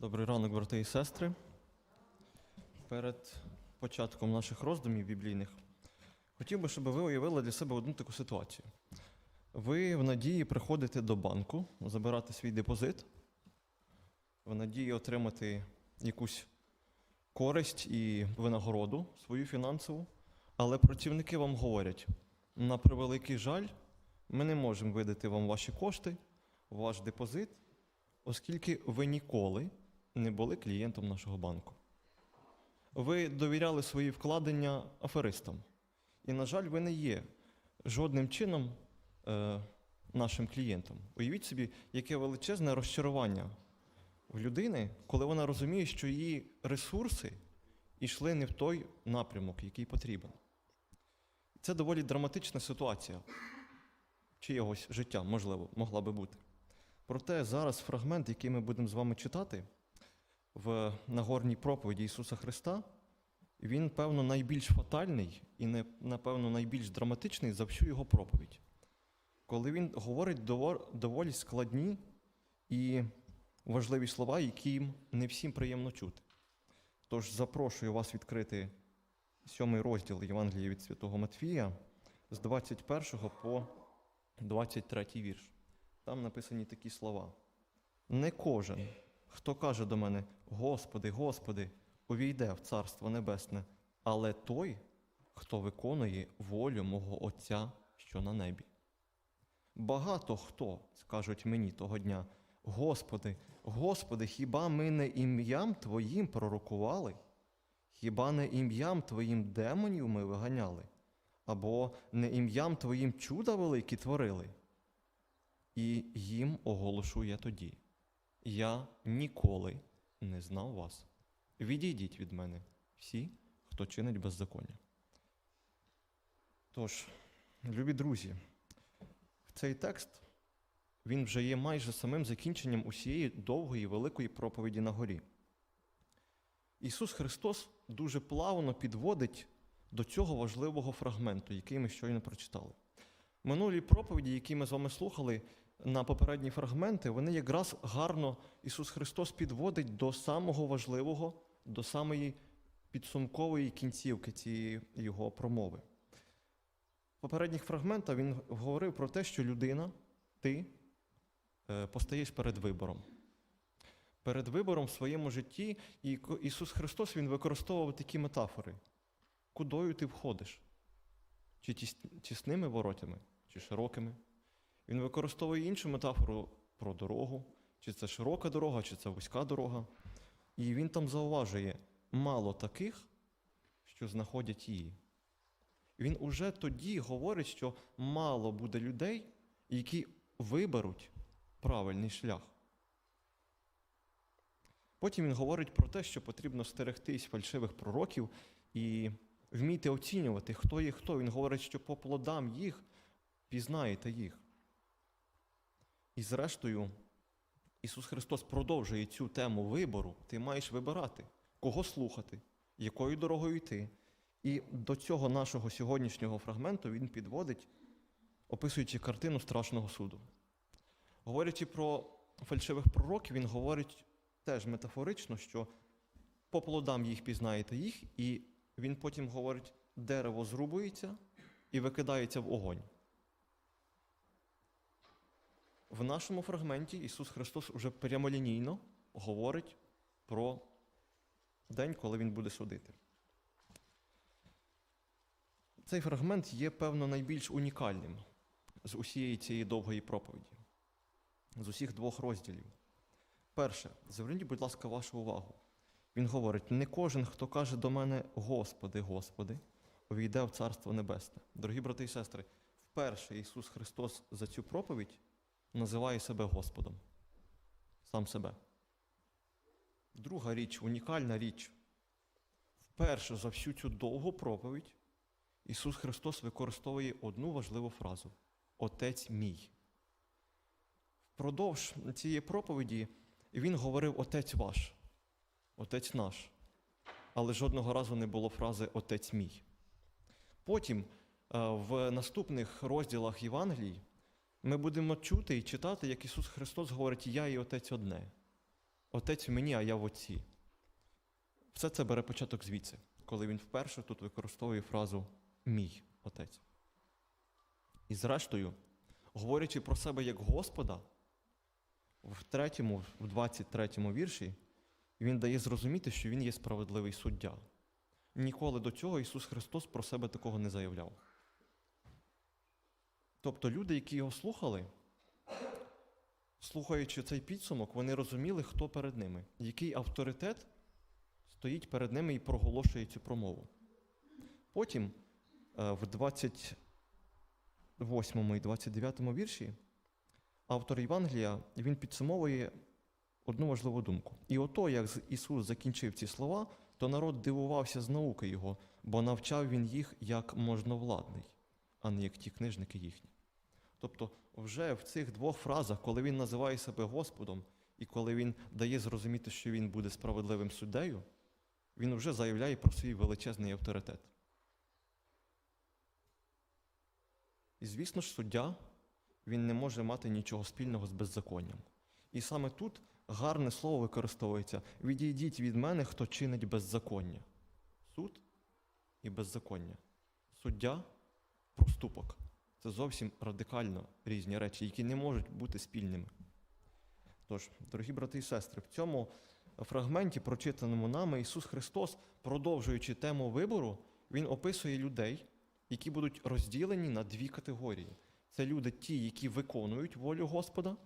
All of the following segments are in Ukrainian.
Добрий ранок, брати і сестри. Перед початком наших роздумів біблійних хотів би, щоб ви уявили для себе одну таку ситуацію. Ви в надії приходите до банку, забирати свій депозит, в надії отримати якусь користь і винагороду свою фінансову, але працівники вам говорять: на превеликий жаль, ми не можемо видати вам ваші кошти, ваш депозит, оскільки ви ніколи не були клієнтом нашого банку. Ви довіряли свої вкладення аферистам. І, на жаль, ви не є жодним чином е, нашим клієнтом. Уявіть собі, яке величезне розчарування в людини, коли вона розуміє, що її ресурси йшли не в той напрямок, який потрібен. Це доволі драматична ситуація, чиєгось життя, можливо, могла би бути. Проте зараз фрагмент, який ми будемо з вами читати в Нагорній проповіді Ісуса Христа, він, певно, найбільш фатальний і, напевно, найбільш драматичний за всю його проповідь. Коли він говорить доволі складні і важливі слова, які не всім приємно чути. Тож запрошую вас відкрити сьомий розділ Євангелія від Святого Матфія з 21 по 23 вірш. Там написані такі слова. Не кожен, хто каже до мене, Господи, Господи, увійде в Царство Небесне, але той, хто виконує волю мого Отця, що на небі. Багато хто скажуть мені того дня, Господи, Господи, хіба ми не ім'ям Твоїм пророкували? Хіба не ім'ям Твоїм демонів ми виганяли? Або не ім'ям Твоїм чуда великі творили? І їм оголошу я тоді. Я ніколи не знав вас. Відійдіть від мене всі, хто чинить беззаконня. Тож, любі друзі, цей текст він вже є майже самим закінченням усієї довгої великої проповіді на горі. Ісус Христос дуже плавно підводить до цього важливого фрагменту, який ми щойно прочитали. Минулі проповіді, які ми з вами слухали на попередні фрагменти, вони якраз гарно Ісус Христос підводить до самого важливого, до самої підсумкової кінцівки цієї Його промови. В попередніх фрагментах Він говорив про те, що людина, ти е, постаєш перед вибором. Перед вибором в своєму житті і Ісус Христос Він використовував такі метафори. Кудою ти входиш? Чи тісними воротями, чи широкими. Він використовує іншу метафору про дорогу, чи це широка дорога, чи це вузька дорога. І він там зауважує мало таких, що знаходять її. Він уже тоді говорить, що мало буде людей, які виберуть правильний шлях. Потім він говорить про те, що потрібно стерегтись фальшивих пророків і вміти оцінювати, хто є хто. Він говорить, що по плодам їх пізнаєте їх. І зрештою, Ісус Христос продовжує цю тему вибору. Ти маєш вибирати, кого слухати, якою дорогою йти. І до цього нашого сьогоднішнього фрагменту він підводить, описуючи картину страшного суду. Говорячи про фальшивих пророків, він говорить теж метафорично, що по плодам їх пізнаєте їх, і він потім говорить, дерево зрубується і викидається в огонь. В нашому фрагменті Ісус Христос уже прямолінійно говорить про день, коли Він буде судити. Цей фрагмент є, певно, найбільш унікальним з усієї цієї довгої проповіді, з усіх двох розділів. Перше, зверніть, будь ласка, вашу увагу. Він говорить: не кожен, хто каже до мене Господи, Господи, увійде в Царство Небесне. Дорогі брати і сестри, вперше Ісус Христос за цю проповідь називає себе Господом. Сам себе. Друга річ, унікальна річ. Вперше за всю цю довгу проповідь Ісус Христос використовує одну важливу фразу Отець мій. Впродовж цієї проповіді Він говорив Отець ваш, Отець наш. Але жодного разу не було фрази Отець мій. Потім, е, в наступних розділах Євангелій, ми будемо чути і читати, як Ісус Христос говорить Я і Отець одне. Отець в мені, а я в отці. Все це бере початок звідси, коли він вперше тут використовує фразу мій отець. І зрештою, говорячи про себе як Господа, в третьому, в 23 вірші, він дає зрозуміти, що він є справедливий суддя. Ніколи до цього Ісус Христос про себе такого не заявляв. Тобто люди, які його слухали, слухаючи цей підсумок, вони розуміли, хто перед ними, який авторитет стоїть перед ними і проголошує цю промову. Потім е, в 28 і 29 вірші автор Євангелія він підсумовує одну важливу думку. І ото, як Ісус закінчив ці слова, то народ дивувався з науки Його, бо навчав він їх як можновладний, а не як ті книжники їхні. Тобто, вже в цих двох фразах, коли він називає себе Господом, і коли він дає зрозуміти, що він буде справедливим суддею, він вже заявляє про свій величезний авторитет. І звісно ж, суддя він не може мати нічого спільного з беззаконням. І саме тут гарне слово використовується: відійдіть від мене, хто чинить беззаконня. Суд і беззаконня. Суддя проступок. Це зовсім радикально різні речі, які не можуть бути спільними. Тож, дорогі брати і сестри, в цьому фрагменті, прочитаному нами, Ісус Христос, продовжуючи тему вибору, Він описує людей, які будуть розділені на дві категорії. Це люди, ті, які виконують волю Господа,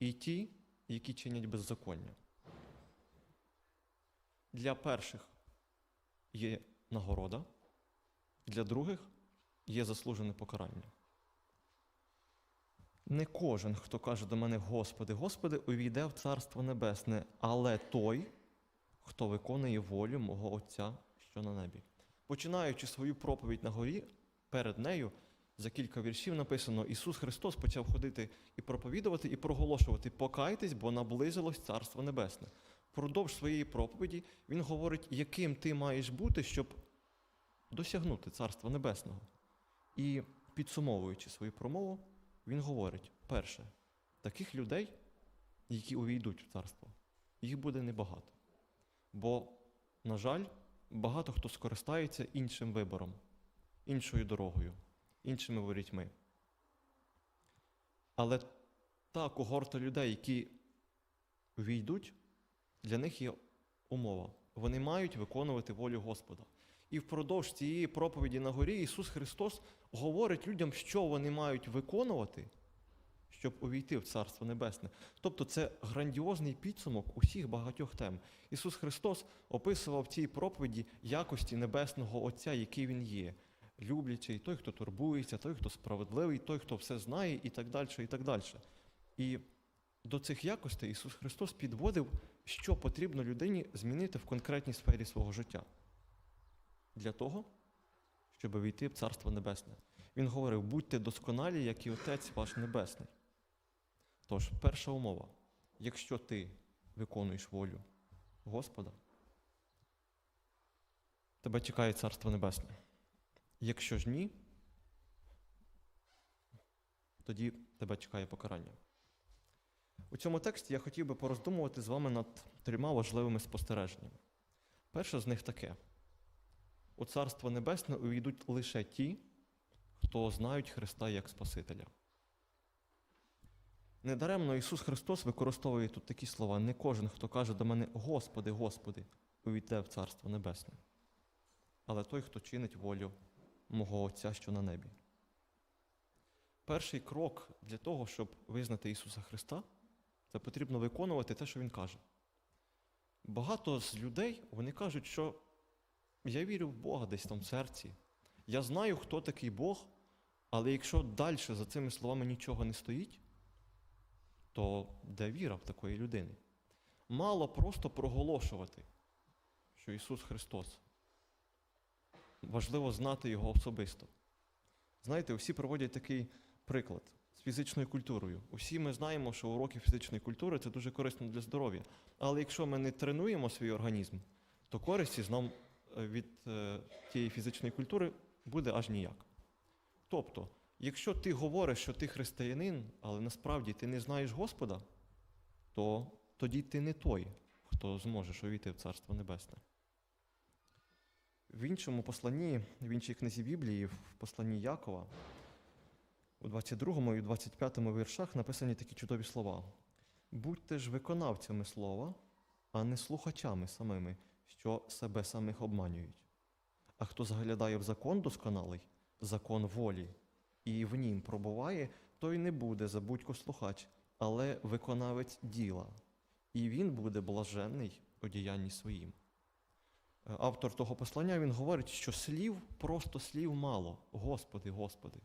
і ті, які чинять беззаконня. Для перших є нагорода, для других є заслужене покарання. Не кожен, хто каже до мене Господи, Господи, увійде в Царство Небесне, але той, хто виконує волю мого Отця, що на небі. Починаючи свою проповідь на горі, перед нею за кілька віршів написано: Ісус Христос почав ходити і проповідувати, і проголошувати: покайтесь, бо наблизилось Царство Небесне. Впродовж своєї проповіді Він говорить, яким ти маєш бути, щоб досягнути Царства Небесного. І підсумовуючи свою промову, він говорить: перше, таких людей, які увійдуть в царство, їх буде небагато. Бо, на жаль, багато хто скористається іншим вибором, іншою дорогою, іншими ворітьми. Але та когорта людей, які увійдуть, для них є умова. Вони мають виконувати волю Господа. І впродовж цієї проповіді на горі Ісус Христос говорить людям, що вони мають виконувати, щоб увійти в Царство Небесне. Тобто це грандіозний підсумок усіх багатьох тем. Ісус Христос описував в цій проповіді якості Небесного Отця, який Він є. Люблячий, той, хто турбується, той, хто справедливий, той, хто все знає, і так далі, і так далі. І до цих якостей Ісус Христос підводив, що потрібно людині змінити в конкретній сфері свого життя. Для того, щоб війти в Царство Небесне. Він говорив: будьте досконалі, як і Отець ваш Небесний. Тож, перша умова: якщо ти виконуєш волю Господа, тебе чекає Царство Небесне. Якщо ж ні, тоді тебе чекає покарання. У цьому тексті я хотів би пороздумувати з вами над трьома важливими спостереженнями. Перше з них таке: у Царство Небесне увійдуть лише ті, хто знають Христа як Спасителя. Недаремно Ісус Христос використовує тут такі слова: не кожен, хто каже до мене Господи, Господи, увійде в Царство Небесне, але той, хто чинить волю мого Отця, що на небі. Перший крок для того, щоб визнати Ісуса Христа, це потрібно виконувати те, що Він каже. Багато з людей вони кажуть, що я вірю в Бога десь там в серці. Я знаю, хто такий Бог, але якщо далі за цими словами нічого не стоїть, то де віра в такої людини? Мало просто проголошувати, що Ісус Христос. Важливо знати Його особисто. Знаєте, всі проводять такий приклад з фізичною культурою. Усі ми знаємо, що уроки фізичної культури це дуже корисно для здоров'я. Але якщо ми не тренуємо свій організм, то користі нам е, від е, тієї фізичної культури буде аж ніяк. Тобто, якщо ти говориш, що ти християнин, але насправді ти не знаєш Господа, то тоді ти не той, хто зможеш увійти в Царство Небесне. В іншому посланні, в іншій книзі Біблії, в посланні Якова, у 22 і 25 віршах написані такі чудові слова. Будьте ж виконавцями слова, а не слухачами самими, що себе самих обманюють. А хто заглядає в закон досконалий, закон волі, і в нім пробуває, той не буде забудько слухач, але виконавець діла, і він буде блаженний у діянні своїм. Е, Автор того послання він говорить, що слів, просто слів мало. Господи, Господи.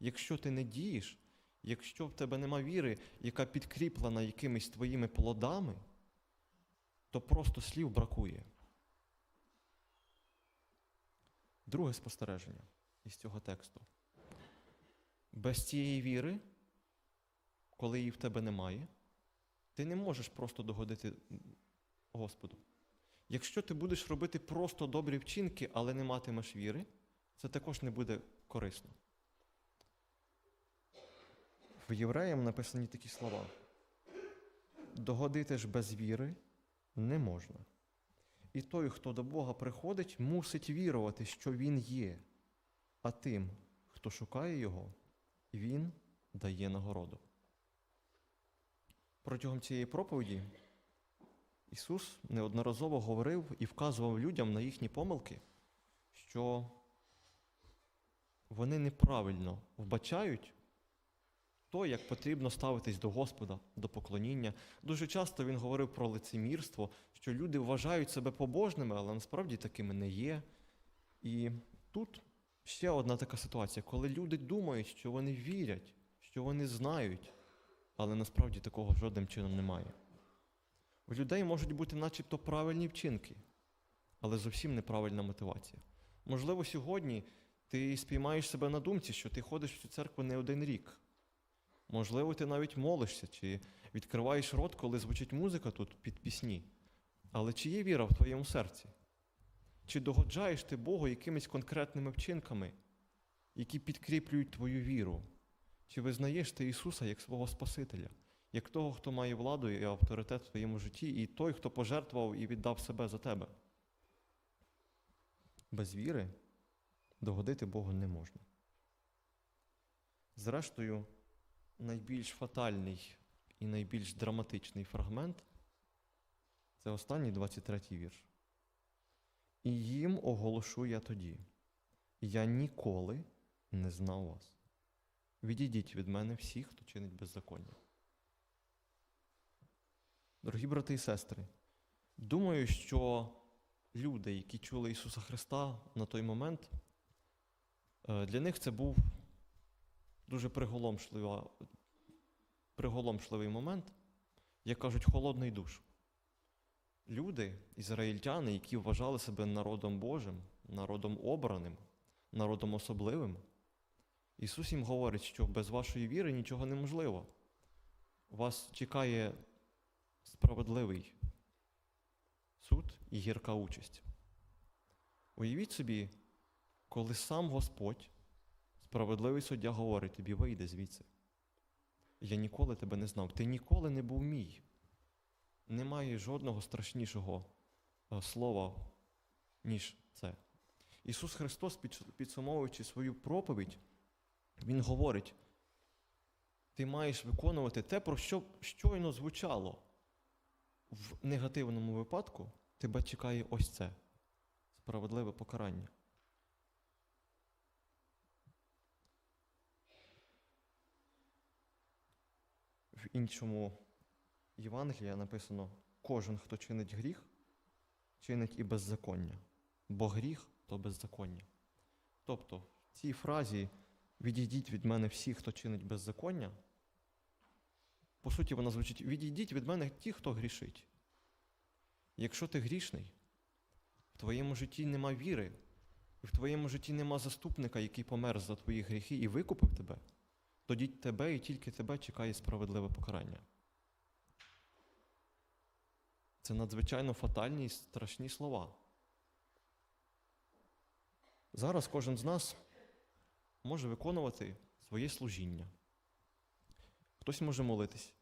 Якщо ти не дієш, якщо в тебе нема віри, яка підкріплена якимись твоїми плодами, то просто слів бракує. Друге спостереження із цього тексту. Без цієї віри, коли її в тебе немає, ти не можеш просто догодити Господу. Якщо ти будеш робити просто добрі вчинки, але не матимеш віри, це також не буде корисно. В євреям написані такі слова: догодити ж без віри не можна. І той, хто до Бога приходить, мусить вірувати, що Він є, а тим, хто шукає Його, Він дає нагороду. Протягом цієї проповіді Ісус неодноразово говорив і вказував людям на їхні помилки, що вони неправильно вбачають то, як потрібно ставитись до Господа, до поклоніння. Дуже часто він говорив про лицемірство, що люди вважають себе побожними, але насправді такими не є. І тут ще одна така ситуація, коли люди думають, що вони вірять, що вони знають, але насправді такого жодним чином немає. У людей можуть бути начебто правильні вчинки, але зовсім неправильна мотивація. Можливо, сьогодні ти спіймаєш себе на думці, що ти ходиш в цю церкву не один рік. Можливо, ти навіть молишся, чи відкриваєш рот, коли звучить музика тут під пісні. Але чи є віра в твоєму серці? Чи догоджаєш ти Богу якимись конкретними вчинками, які підкріплюють твою віру? Чи визнаєш ти Ісуса як свого Спасителя, як того, хто має владу і авторитет в твоєму житті, і той, хто пожертвував і віддав себе за тебе? Без віри догодити Богу не можна. Зрештою, найбільш фатальний і найбільш драматичний фрагмент це останній 23-й вірш. І їм оголошу я тоді. Я ніколи не знав вас. Відійдіть від мене всі, хто чинить беззаконня. Дорогі брати і сестри, думаю, що люди, які чули Ісуса Христа на той момент, е, для них це був дуже приголомшлива, приголомшливий момент, як кажуть, холодний душ. Люди, ізраїльтяни, які вважали себе народом Божим, народом обраним, народом особливим, Ісус їм говорить, що без вашої віри нічого неможливо. Вас чекає справедливий суд і гірка участь. Уявіть собі, коли сам Господь, справедливий суддя, говорить тобі, вийди звідси. Я ніколи тебе не знав. Ти ніколи не був мій. Немає жодного страшнішого е, слова, ніж це. Ісус Христос, підсумовуючи свою проповідь, Він говорить: ти маєш виконувати те, про що щойно звучало. В негативному випадку тебе чекає ось це справедливе покарання. Іншому Євангелії написано: кожен, хто чинить гріх, чинить і беззаконня, бо гріх то беззаконня. Тобто, в цій фразі відійдіть від мене всі, хто чинить беззаконня. По суті, вона звучить: відійдіть від мене ті, хто грішить. Якщо ти грішний, в твоєму житті нема віри, в твоєму житті нема заступника, який помер за твої гріхи і викупив тебе, тоді тебе і тільки тебе чекає справедливе покарання. Це надзвичайно фатальні і страшні слова. Зараз кожен з нас може виконувати своє служіння. Хтось може молитись,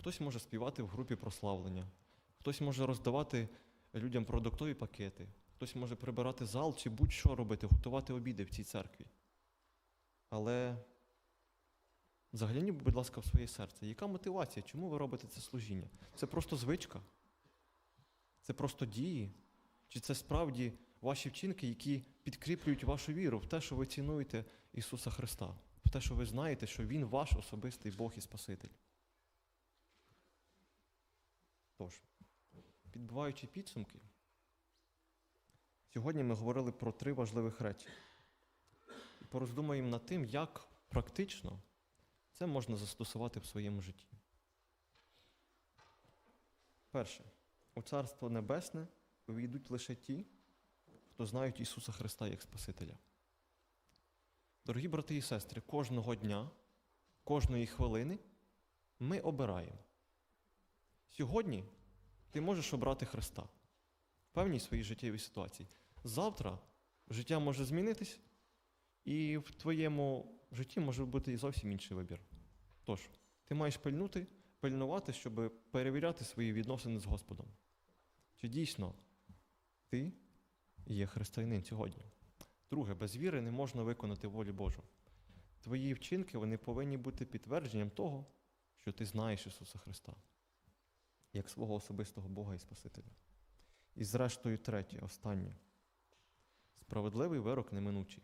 Хтось може співати в групі прославлення, хтось може роздавати людям продуктові пакети, хтось може прибирати зал чи будь-що робити, готувати обіди в цій церкві. Але загляніть, будь ласка, в своє серце. Яка мотивація? Чому ви робите це служіння? Це просто звичка? Це просто дії? Чи це справді ваші вчинки, які підкріплюють вашу віру в те, що ви цінуєте Ісуса Христа, в те, що ви знаєте, що Він ваш особистий Бог і Спаситель? Тож, підбиваючи підсумки, сьогодні ми говорили про три важливих речі. Пороздумаємо над тим, як практично це можна застосувати в своєму житті. Перше, у Царство Небесне увійдуть лише ті, хто знають Ісуса Христа як Спасителя. Дорогі брати і сестри, кожного дня, кожної хвилини ми обираємо. Сьогодні ти можеш обрати Христа в певній своїй життєвій ситуації. Завтра життя може змінитись, і в твоєму житті може бути зовсім інший вибір. Тож, ти маєш пильнути, пильнувати, щоб перевіряти свої відносини з Господом. Чи дійсно ти є християнин сьогодні? Друге, без віри не можна виконати волі Божу. Твої вчинки вони повинні бути підтвердженням того, що ти знаєш Ісуса Христа як свого особистого Бога і Спасителя. І зрештою, третє, останнє. Справедливий вирок неминучий.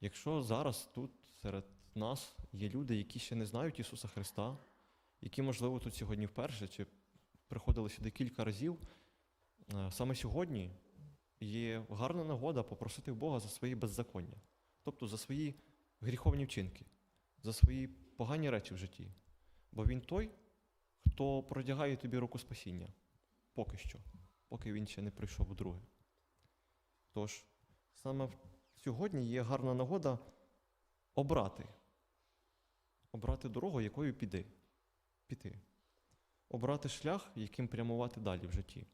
Якщо зараз тут серед нас є люди, які ще не знають Ісуса Христа, які, можливо, тут сьогодні вперше чи приходили сюди кілька разів, е, саме сьогодні є гарна нагода попросити Бога за свої беззаконня, тобто за свої гріховні вчинки, за свої погані речі в житті. Бо Він той, хто продягає тобі руку спасіння поки що, поки він ще не прийшов вдруге. Tож, саме сьогодні є гарна нагода обрати. Обрати дорогу, якою піди. піти. Обрати шлях, яким прямувати далі в житті.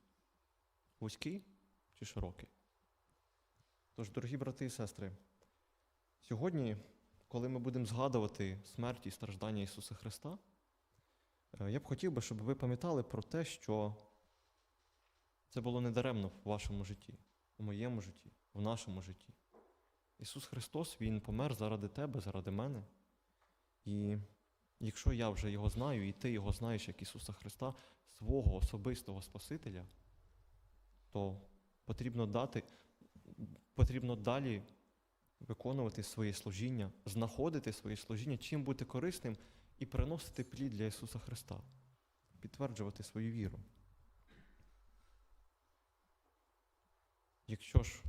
Вузький чи широкий. Тож, дорогі брати і сестри, сьогодні, коли ми будемо згадувати смерть і страждання Ісуса Христа, Е, Я б хотів би, щоб ви пам'ятали про те, що це було недаремно в вашому житті, у моєму житті, в нашому житті. Ісус Христос, Він помер заради тебе, заради мене. І якщо я вже Його знаю, і ти Його знаєш як Ісуса Христа, свого особистого Спасителя, то потрібно дати, потрібно далі виконувати своє служіння, знаходити своє служіння, чим бути корисним і приносити плід для Ісуса Христа, підтверджувати свою віру. Якщо ж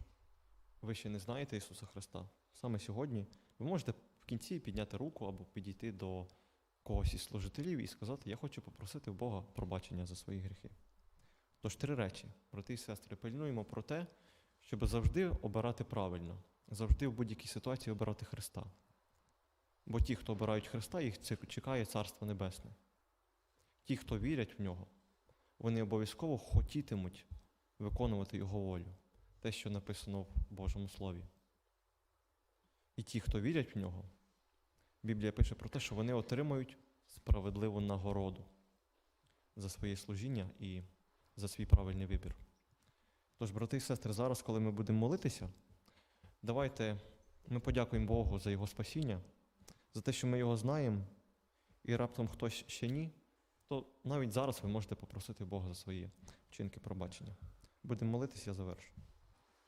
ви ще не знаєте Ісуса Христа, саме сьогодні ви можете кінці підняти руку або підійти до когось із служителів і сказати, я хочу попросити в Бога пробачення за свої гріхи. Тож три речі, брати і сестри, пильнуємо про те, щоб завжди обирати правильно, завжди в будь-якій ситуації обирати Христа. Бо ті, хто обирають Христа, їх чекає Царство Небесне. Ті, хто вірять в нього, вони обов'язково хотітимуть виконувати Його волю, те, що написано в Божому Слові. І ті, хто вірять в нього, Біблія пише про те, що вони отримають справедливу нагороду за своє служіння і за свій правильний вибір. Тож, брати і сестри, зараз, коли ми будемо молитися, давайте ми подякуємо Богу за Його спасіння за те, що ми його знаємо, і раптом хтось ще ні, то навіть зараз ви можете попросити Бога за свої вчинки пробачення. Будемо молитися, я завершу.